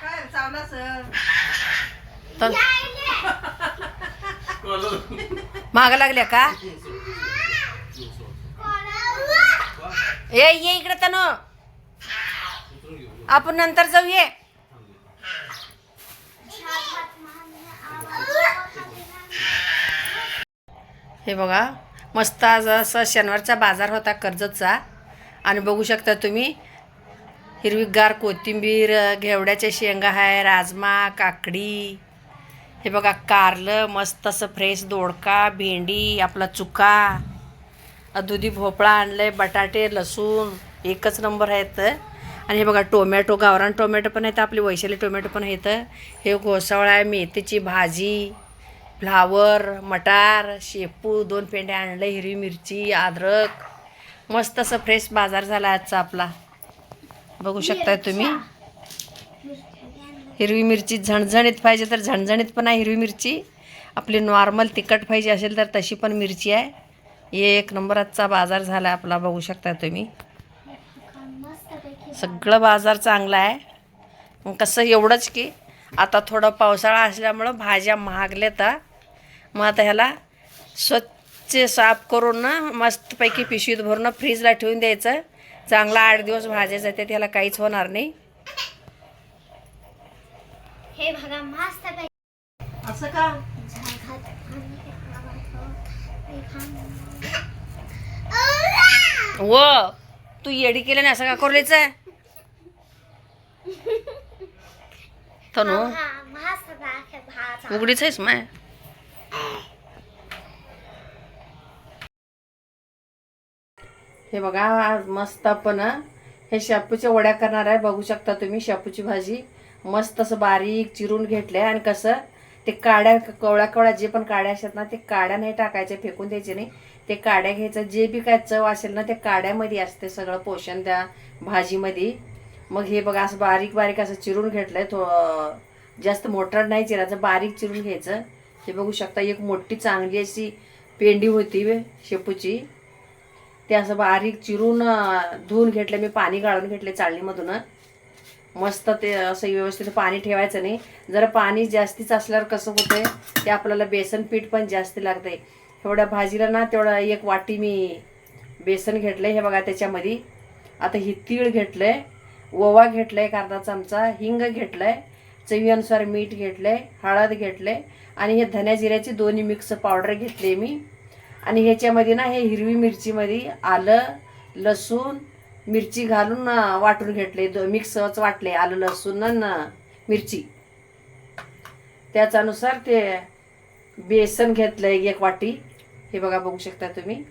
काय चावला सर तर माग लागल्या का? ए ये इकडे तनु. आपण नंतर जाऊ ये हे बघा मस्त आज असा शनिवारचा बाजार होता कर्जतचा. आणि बघू शकता तुम्ही हिरवीगार कोथिंबीर घेवड्याच्या शेंगा आहे राजमा काकडी. हे बघा कारलं मस्त असं फ्रेश दोडका भेंडी आपला चुका. दुधी भोपळा आणलंय बटाटे लसूण एकच नंबर आहेत. आणि हे बघा टोमॅटो गावरान टोमॅटो पण आहेत आपली वैशाली टोमॅटो पण आहेत. हे घोसावळा आहे मेथीची भाजी फ्लावर मटार शेपू दोन पेंड्या आणलं हिरवी मिरची अद्रक. मस्त असं फ्रेश बाजार झाला आजचा आपला. बघू शकताय तुम्ही. हिरवी मिरची झणझणीत पाहिजे तर झणझणीत पण आहे हिरवी मिरची. आपली नॉर्मल तिखट पाहिजे असेल तर तशी पण मिरची आहे. एक नंबराचा बाजार झाला आपला बघू शकता तुम्ही. सगळं बाजार चांगला आहे. मग कसं एवढंच की आता थोडं पावसाळा असल्यामुळं भाज्या महागल्यात तर मग आता ह्याला स्वच्छ साफ करून ना मस्तपैकी पिशवीत भरून फ्रीजला ठेवून द्यायचं. चांगला आठ दिवस भाज्या जाते त्याला काहीच होणार नाही. हे बघा मस्त असं का? व तू येडी केल्याने असं का आहे तनु? उघडीच आहेस माय. हे बघा आज मस्त आपण हे? शापूच्या वड्या करणार आहे. बघू शकता तुम्ही शापूची भाजी. मस्त असं बारीक चिरून घेतलंय आणि कसं ते काड्या कवळ्या कवळ्या जे पण काड्या असतात ना ते काड्या नाही टाकायच्या फेकून द्यायचे नाही. ते काड्या घ्यायचं जे बी काय चव असेल ना ते काड्यामध्ये असते सगळं पोषण त्या भाजीमध्ये. मग हे बघा असं बारीक बारीक असं चिरून घेतलंय. थो जास्त मोठं नाही चिरायचं बारीक चिरून घ्यायचं. हे बघू शकता एक मोठी चांगली अशी पेंडी होती शेपूची. ते असं बारीक चिरून धुवून घेतलं मी पाणी गाळून घेतले चाळणीमधून. मस्त ते असं व्यवस्थित पाणी ठेवायचं नाही. जर पाणी जास्तीच असल्यावर कसं होतंय ते आपल्याला बेसन पीठ पण जास्त लागतंय. एवढ्या भाजीला ना तेवढं एक वाटी मी बेसन घेतलंय हे बघा त्याच्यामध्ये. आता ही तीळ घेतलंय ओवा घेतलं एक अर्धा चमचा हिंग घेतलाय चवीनुसार मीठ घेतलंय हळद घेतलंय आणि हे धन्या जिऱ्याची दोन्ही मिक्स पावडर घेतले मी. आणि ह्याच्यामध्ये ना हे हिरवी मिरचीमध्ये आलं लसूण मिरची घालून वाटून घेतले. दो मिक्सच वाटले आलं लसूण आणि मिरची. त्याच्यानुसार ते बेसन घेतलंय एक वाटी. हे बघा बघू शकता तुम्ही.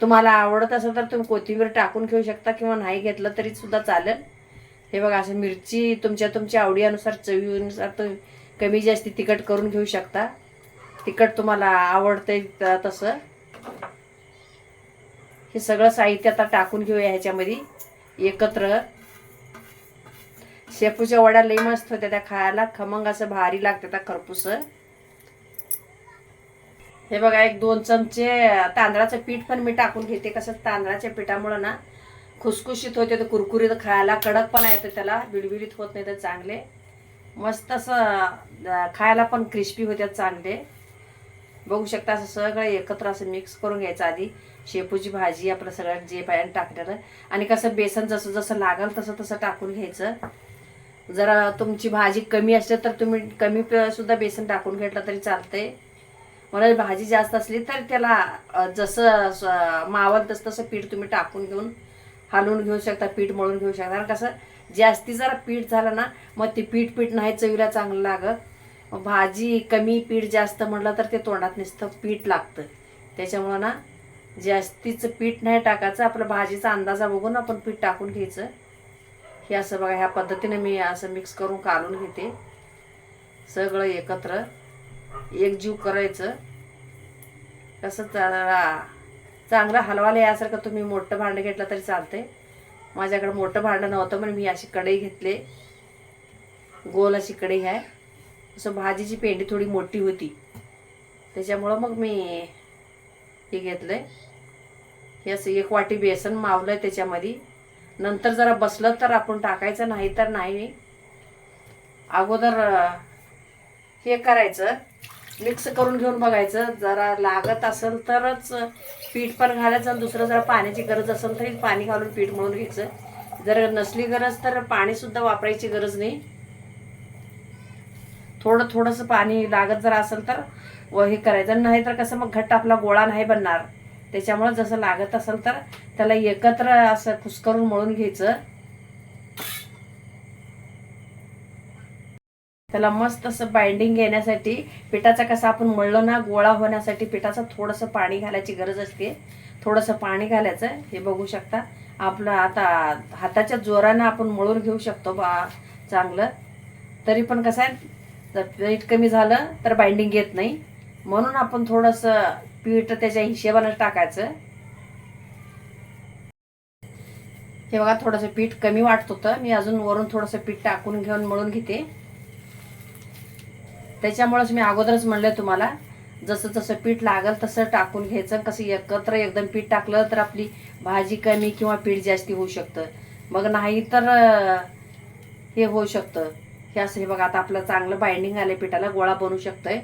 तुम्हाला आवडत असेल तर तुम्ही कोथिंबीर टाकून घेऊ शकता किंवा नाही घेतलं तरी सुद्धा चालेल. हे बघा असं मिरची तुमच्या तुमच्या आवडीनुसार चवीनुसार तुम्ही कमी जास्ती तिखट करून घेऊ शकता. तिखट तुम्हाला आवडतंय त- तसं. हे सगळं साहित्य आता टाकून घेऊया ह्याच्यामध्ये. एकत्र. शेपूच्या वड्या लई मस्त होत्या त्या खायला. खमंग असं भारी लागते त्या खरपूस. हे बघा एक दोन चमचे तांदळाचं पीठ पण मी टाकून घेते. कसं तांदळाच्या पिठामुळं ना खुसखुशीत होते तर कुरकुरीत खायला कडक पण येतं त्याला. बिडबिडीत होत नाही तर चांगले. मस्त असं खायला पण क्रिस्पी होत्या चांगले. बघू शकता असं सगळं एकत्र असं मिक्स करून घ्यायचं आधी. शेपूची भाजी आपलं सगळं जे पाहिजे टाकलेलं. आणि कसं बेसन जसं जसं लागल तसं तसं टाकून घ्यायचं. जरा तुमची भाजी कमी असली तर तुम्ही कमी प- सुद्धा बेसन टाकून घेतलं तरी चालतंय. मला भाजी जास्त असली तर त्याला जसं मावल तसं तसं पीठ तुम्ही टाकून घेऊन हलवून घेऊ शकता पीठ मळून घेऊ शकता. कारण कसं जास्ती जरा पीठ झालं ना मग ते पीठ पीठ नाही चवीला चांगलं लागत. भाजी कमी पीठ जास्त म्हटलं तर ते तोंडात नुसतं पीठ लागतं. त्याच्यामुळं ना जास्तीचं पीठ नाही टाकायचं. आपलं भाजीचा अंदाजा बघून आपण पीठ टाकून घ्यायचं. हे असं बघा ह्या पद्धतीने मी असं मिक्स करून काढून घेते. सगळं एकत्र. एकजीव करायचं. कसं जरा चांगलं हलवायला यासारखं तुम्ही मोठं भांडं घेतलं तरी चालतंय. माझ्याकडे मोठं भांडं नव्हतं म्हणून मी अशी कढई घेतले. गोल अशी कढई आहे. असं भाजीची पेंडी थोडी मोठी होती. त्याच्यामुळं मग मी हे घेतलंय. हे असं एक वाटी बेसन मावलं त्याच्यामध्ये. नंतर जरा बसलं तर आपण टाकायचं नाही तर नाही. अगोदर हे करायचं. मिक्स करून घेऊन बघायचं. जरा लागत असेल तरच पीठ पण घालायचं आणि दुसरं जरा पाण्याची गरज असेल तरी पाणी घालून पीठ म्हणून घ्यायचं. जर नसली गरज तर पाणीसुद्धा वापरायची गरज नाही. थोडं थोडंसं पाणी लागत जर असेल तर व हे करायचं. नाही तर कसं मग घट्ट आपला गोळा नाही बनणार. त्याच्यामुळं जसं लागत असेल तर त्याला एकत्र असं कुस्करून मळून घ्यायचं. त्याला मस्त असं बाइंडिंग येण्यासाठी पिठाचा कसा आपण मळलो ना गोळा होण्यासाठी पिठाचं थोडंसं पाणी घालायची गरज असते. थोडंसं पाणी घालायचं. हे बघू शकता. आपलं आता हाताच्या जोरानं आपण मळून घेऊ शकतो बा चांगलं. तरी पण कसं आहे जर पीठ कमी झालं तर बाइंडिंग येत नाही. म्हणून आपण थोडंसं पीठ त्याच्या हिशेबानं टाकायचं. हे बघा थोडंसं पीठ कमी वाटत होतं. मी अजून वरून थोडंसं पीठ टाकून घेऊन मळून घेते. त्याच्यामुळेच मी अगोदरच म्हणलं तुम्हाला जसं जसं पीठ लागल तसं टाकून घ्यायचं. कसं एकत्र एकदम पीठ टाकलं तर आपली भाजी कमी किंवा पीठ जास्ती होऊ शकतं. मग नाही तर हे होऊ शकतं. हे असं हे बघा आता आपलं चांगलं बाइंडिंग आलं पिठाला गोळा बनवू शकतोय.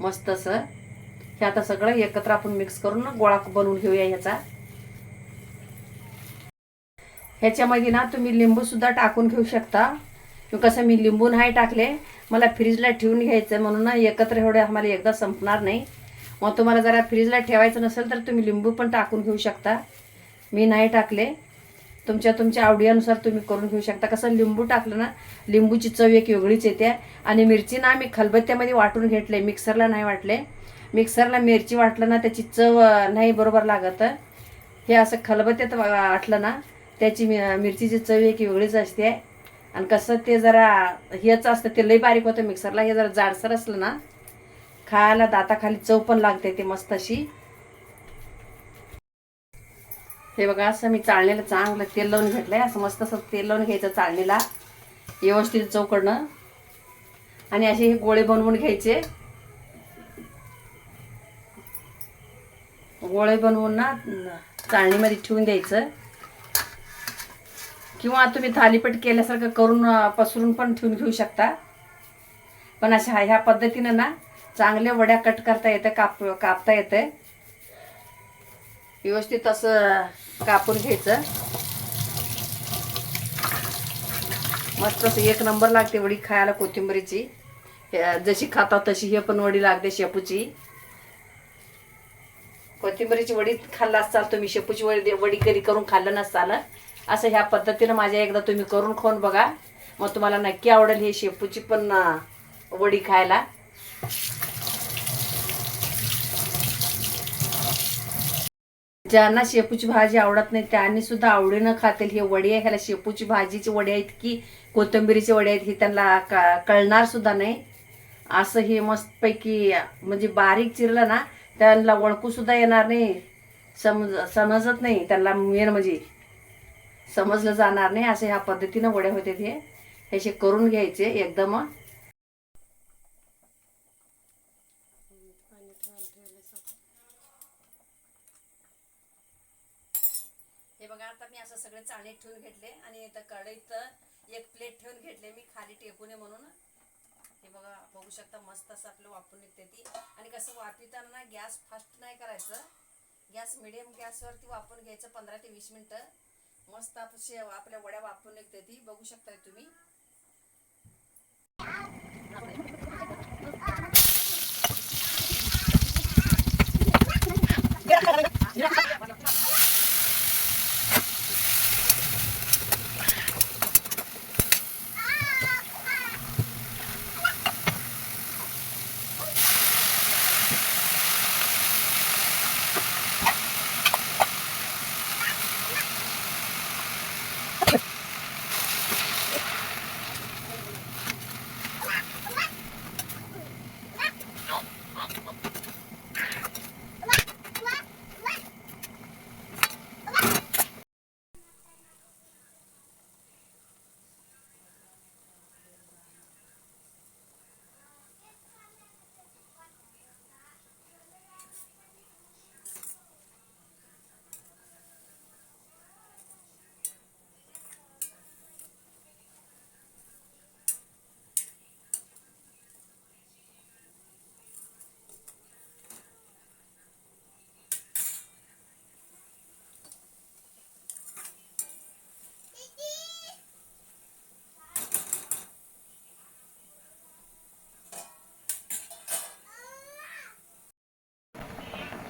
मस्त असं. हे आता सगळं एकत्र आपण मिक्स करून ना गोळा बनवून घेऊया ह्याचा. ह्याच्यामध्ये ना तुम्ही लिंबू सुद्धा टाकून घेऊ शकता. कसं मी लिंबू नाही टाकले. मला फ्रीजला ठेवून घ्यायचं म्हणून ना एकत्र एवढे आम्हाला एकदा संपणार नाही. मग तुम्हाला जरा फ्रीजला ठेवायचं नसेल तर तुम्ही लिंबू पण टाकून घेऊ शकता. मी नाही टाकले. तुमच्या तुमच्या आवडीनुसार तुम्ही करून घेऊ शकता. कसं लिंबू टाकलं ना लिंबूची चव एक वेगळीच येते. आणि मिरची ना मी खलबत्त्यामध्ये वाटून घेतले मिक्सरला नाही वाटले मिक्सरला मिरची वाटलं ना त्याची चव नाही बरोबर लागत. हे असं खलबत्त्यात वाटलं ना त्याची मि- मिरचीची चव एक वेगळीच असते. आणि कसं ते जरा हेच असतं ते लई बारीक होतं मिक्सरला. हे जरा जाडसर असलं ना खायला दाताखाली चव पण लागते ते मस्त अशी. हे बघा असं मी चाळणीला चांगलं तेल लावून घेतलंय. असं मस्त असं तेल लावून घ्यायचं चाळणीला. व्यवस्थित चौकडनं. आणि असे हे गोळे बनवून घ्यायचे. गोळे बनवून ना चाळणीमध्ये ठेवून द्यायचं. किंवा तुम्ही थालीपीठ केल्यासारखं करून पसरून पण ठेवून घेऊ शकता. पण अशा ह्या पद्धतीनं ना चांगल्या वड्या कट करता येतं काप कापता येतं व्यवस्थित असं कापून घ्यायचं. मस्त असं एक नंबर लागते वडी खायला कोथिंबरीची. जशी खाता तशी हे पण वडी लागते शेपूची. कोथिंबरीची वडी खाल्ला असाल तुम्ही शेपूची वडी वडी कधी करून खाल्लं नसताल असं ह्या पद्धतीनं माझ्या एकदा तुम्ही करून खाऊन बघा. मग तुम्हाला नक्की आवडेल हे शेपूची पण वडी खायला. ज्यांना शेपूची भाजी आवडत नाही त्यांनी सुद्धा आवडीनं खातील. हे वडी आहे ह्याला शेपूची भाजीची वडे आहेत की कोथिंबिरीची वडे आहेत हे त्यांना क- कळणार सुद्धा नाही. असं हे मस्तपैकी म्हणजे बारीक चिरलं ना त्यांना ओळखू सुद्धा येणार नाही. समज समजत नाही त्यांना मेन म्हणजे. समजलं जाणार नाही असं ह्या पद्धतीनं वड्या होते हे असे करून घ्यायचे एकदम. इकडे चाळणीत ठेवून घेतले आणि इथं कढईत एक प्लेट ठेवून घेतले मी खाली टेकू नये म्हणून. हे बघा बघू शकता मस्त असं आपलं वापरून येते ती. आणि कसं वापिताना गॅस फास्ट नाही करायचं. गॅस मिडियम गॅसवरती वापरून घ्यायचं पंधरा ते वीस मिनटं. मस्त आपशे आपल्या वड्या वापरून निघते ती. बघू शकताय तुम्ही. Yeah.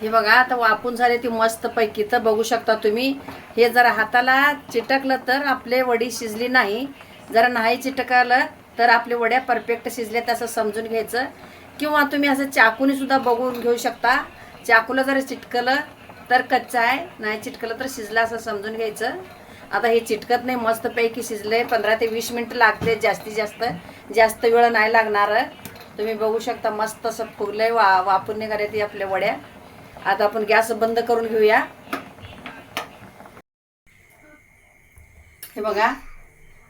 हे बघा आता वापून झाले ती मस्तपैकी तर बघू शकता तुम्ही हे जरा हाताला चिटकलं तर आपले वडी शिजली नाही. जरा नाही चिटकलं तर आपले वड्या परफेक्ट शिजले असं समजून घ्यायचं. किंवा तुम्ही असं चाकूने सुद्धा बघून घेऊ शकता. चाकूला जर चिटकलं तर कच्चा आहे नाही चिटकलं तर शिजलं असं समजून घ्यायचं. आता हे चिटकत नाही मस्तपैकी शिजले. पंधरा ते वीस मिनटं लागते जास्तीत जास्त. जास्त वेळ नाही लागणार. तुम्ही बघू शकता मस्त असं फुगलंय वा वापून निघाले ती आपल्या वड्या. आता आपण गॅस बंद करून घेऊया. हे बघा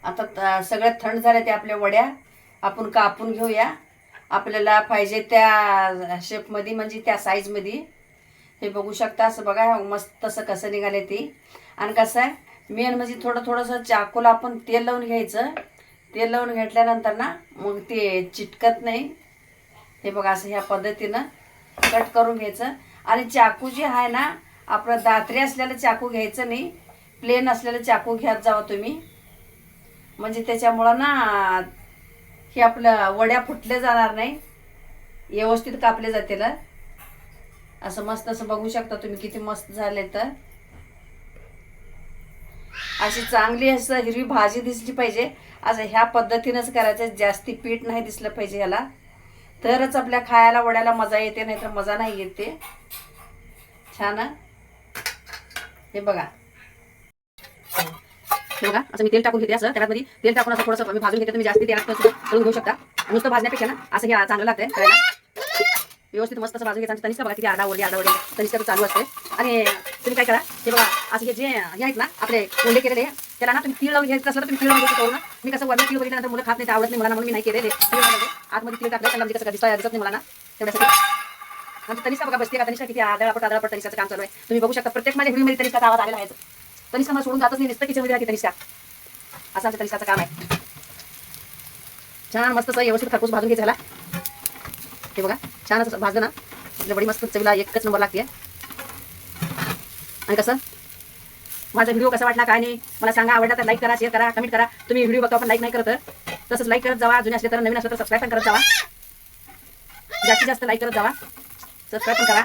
आता सगळ्या सगळ्यात थंड झाल्या त्या आपल्या वड्या. आपण कापून घेऊया. आपल्याला पाहिजे त्या शेपमध्ये म्हणजे त्या साईजमध्ये हे बघू शकता असं बघा मस्त तसं कसं निघाले ती. आणि कसं आहे मेन म्हणजे थोडं थोडंसं चाकूला आपण तेल लावून घ्यायचं. तेल लावून घेतल्यानंतर ना मग ते चिटकत नाही. हे बघा असं ह्या पद्धतीनं कट करून घ्यायचं. आणि चाकू जे आहे ना आपलं दात्रे असलेलं चाकू घ्यायचं नाही. प्लेन असलेलं चाकू घ्यात जावा तुम्ही. म्हणजे त्याच्यामुळं ना हे आपलं वड्या फुटल्या जाणार नाही. व्यवस्थित कापले जातील. असं मस्त असं बघू शकता तुम्ही किती मस्त झाले तर. अशी चांगली असं हिरवी भाजी दिसली पाहिजे. असं ह्या पद्धतीनंच करायचं. जास्ती पीठ नाही दिसलं पाहिजे ह्याला. तरच आपल्या खायला वड्याला मजा येते नाही तर मजा नाही येते छान हे? बघा. बघा असं मी तेल टाकून घेते असं. त्यामध्ये तेल टाकून असं थोडंसं भाजून घेते तुम्ही जास्ती तेलात करून घेऊ शकता. नुसतं भाजण्यापेक्षा ना असं हे चांगलं लागतंय. व्यवस्थित मस्त असं भाजून घ्यायचं. तनिष्का बघा किती आडा ओरडी तनिष्का चालू असते आणि तुम्ही काय करा हे बघा असं हे जे हे आहेत ना आपले कोंडे केलेले त्याला ना तुम्ही तीळ लावून घ्यायचं असलं तर तुम्ही तीळ लावून घ्यायचं ना. मी कसं वरती तीळ बघितल्यानंतर मुलं खात नाही ते आवडत नाही मला म्हणून मी नाही केलेले. तीळ लावले. आतमध्ये तीळ टाकलं त्यांना म्हणजे कसं दिसत दिसत नाही मला ना. तेवढ्यासाठी. आणि तनिष्का बघा बसते का? तनिष्का किती आदळापट आदळापट तनिष्काचं काम चालू आहे. तुम्ही बघू शकता प्रत्येक माझ्या व्हिडिओमध्ये तनिष्काचा आवाज आलेला आहे. तनिष्का मला सोडून जातच नाही नुसतं किचनमध्ये राहते तनिष्का. असं आमच्या तनिष्काचं काम आहे. छान मस्त सर व्यवस्थित खरपूस भाजून घ्यायचं ह्याला बघा छान असं भाजलं ना. आपल्या बडी मस्त चवीला एकच नंबर लागते आणि कसं? माझा व्हिडिओ कसा वाटला काय नाही मला सांगा आवडला तर लाईक करा शेअर करा कमेंट करा. तुम्ही व्हिडिओ बघा पण लाईक नाही करत. तसंच लाईक करत जावा. जुने असले तर नवीन असलं तर सबस्क्राईब पण करत जावा. जास्तीत जास्त लाईक करत जावा. सबस्क्राईब पण करा.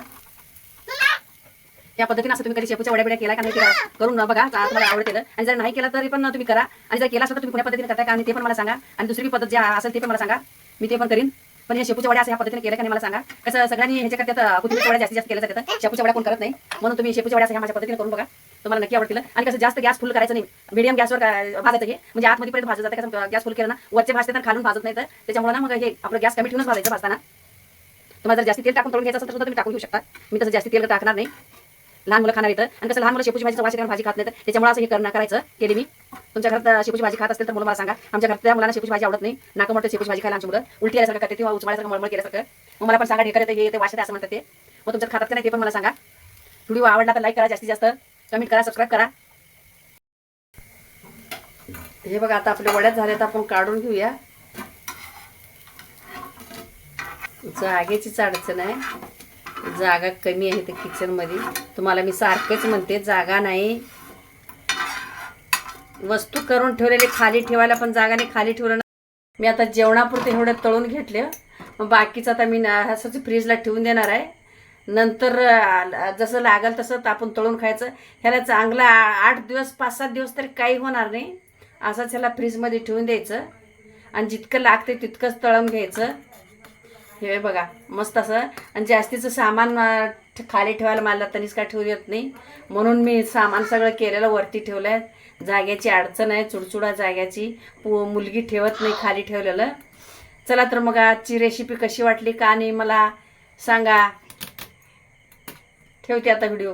या पद्धतीने असं तुम्ही कधी शेपूच्या वड्या बिड्या केला का नाही केला करून बघा. का तुम्हाला आवडते आणि जर नाही केला तरी पण तुम्ही करा. आणि जर केला असं तर तुम्ही कुण्या पद्धतीने करता का आणि ते पण मला सांगा. आणि दुसरी पद्धत जे असेल ते पण मला सांगा. मी ते पण करीन. पण हे शेपूच्या वड्या असं या पद्धतीने केलं का नाही मला सांगा. कसं सगळ्यांनी ह्याच्या करतात कुठल्या वड्या जास्तीत जास्त केल्या जातात? शेपूच्या वड्या कोण करत नाही. म्हणून तुम्ही शेपूच्या वड्या असं माझ्या पद्धतीने करून बघा. तुम्हाला नक्की आवडतील. आणि कसं जास्त गॅस फुल करायचं नाही. मीडियम गॅसवर का- भाजायचं हे. म्हणजे आतमध्ये पर्यंत भाजत जातं कसं गॅस फुल केलं ना वरचे भाजते तर खालून भाजत नाही तर. त्याच्यामुळे ना मग हे आपलं गॅस कमी ठेवूनच भाजायचं भाजताना. तुम्हाला जर जास्त तेल टाकून तळून घ्यायचं असेल तर सुद्धा तुम्ही टाकून घेऊ शकता. मी तसं जास्त तेल टाकणार नाही. लहान मुलं खाणार येतं आणि कसं लहान मुलं शेपूची भाजी वाशी भाजी खात नाही तर त्याच्यामुळे असं हे करणं करायचं केली मी. तुमच्या घरात शेपूची भाजी खात असेल तर मुलं मला सांगा. आमच्या घरातल्या मुलांना शेपूची भाजी आवडत नाही. नाका मोठं शेपूची भाजी खायला आमची मुलं उलटी आल्यासारखं करते किंवा उचमाळ्यासारखं मळमळ केल्यासारखं. मग मला पण सांगा ढेकर येते हे येते वाशते असं म्हणतात ते. मग तुमच्या खातात नाही ते पण मला सांगा. व्हिडिओ आवडला तर लाईक करा जास्तीत जास्त. कमेंट करा सबस्क्राईब करा. हे बघा आता आपल्या वड्यात झाल्या तर आपण काढून घेऊया. जागेचीच अडचण आहे. जागा कमी आहे त्या किचनमध्ये तुम्हाला मी सारखेच म्हणते जागा नाही. वस्तू करून ठेवलेली खाली ठेवायला पण जागा नाही खाली ठेवलं मी आता जेवणापुरते एवढं तळून घेतले. मग बाकीचं आता मी असंच फ्रीजला ठेवून देणार आहे. नंतर जसं लागल तसं आपण तळून खायचं. ह्याला चांगलं आ- आठ दिवस पाच सात दिवस तरी काही होणार नाही. असंच ह्याला फ्रीजमध्ये ठेवून द्यायचं. आणि जितकं लागते तितकंच तळून घ्यायचं. हे बघा मस्त असं. आणि जास्तीचं सामान खाली ठेवायला मला तरीच काय ठेवू येत नाही. म्हणून मी सामान सगळं केलेलं वरती ठेवलं आहे जाग्याची अडचण आहे चुडचुडा जाग्याची पु मुलगी ठेवत नाही खाली ठेवलेलं. चला तर मग आजची रेसिपी कशी वाटली का नाही मला सांगा. ठेवते आता व्हिडिओ